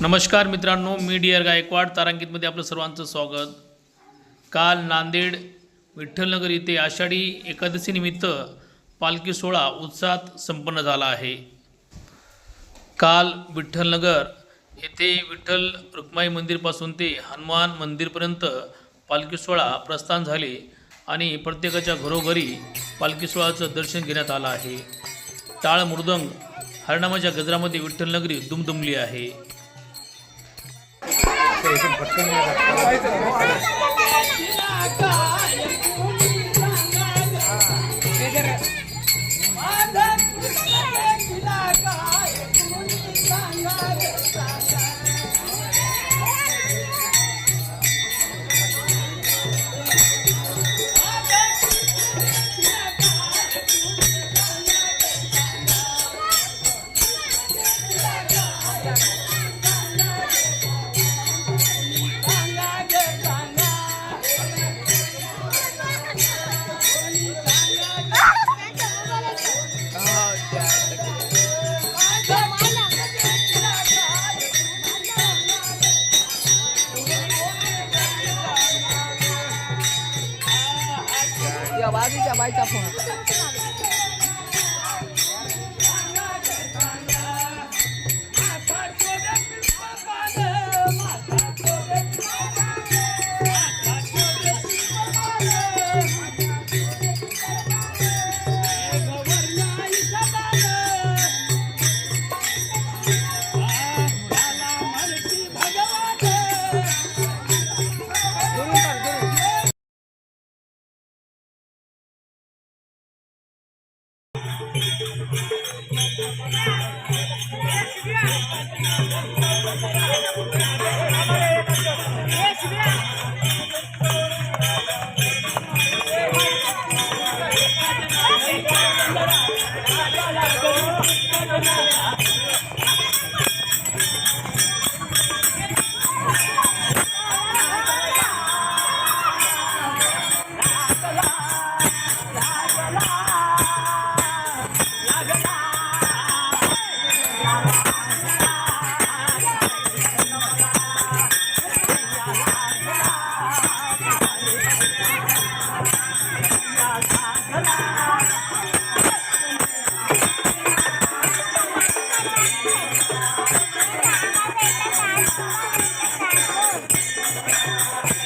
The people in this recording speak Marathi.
नमस्कार मित्रांनो मी डियर गायकवाड तारांकितमध्ये आपलं सर्वांचं स्वागत. काल नांदेड विठ्ठलनगर येथे आषाढी एकादशीनिमित्त पालखी सोहळा उत्साहात संपन्न झाला आहे. काल विठ्ठलनगर येथे विठ्ठल रुक्माई मंदिरपासून ते हनुमान मंदिरपर्यंत पालखी सोहळा प्रस्थान झाले आणि प्रत्येकाच्या घरोघरी पालखी सोहळ्याचं दर्शन घेण्यात आलं आहे. टाळ मृदंग हरणामाच्या गजरामध्ये विठ्ठलनगरी दुमदुमली आहे. చేసిన పట్టుకున్నా కదా बाजूच्या बाईचा फोन Yeah. Thank you.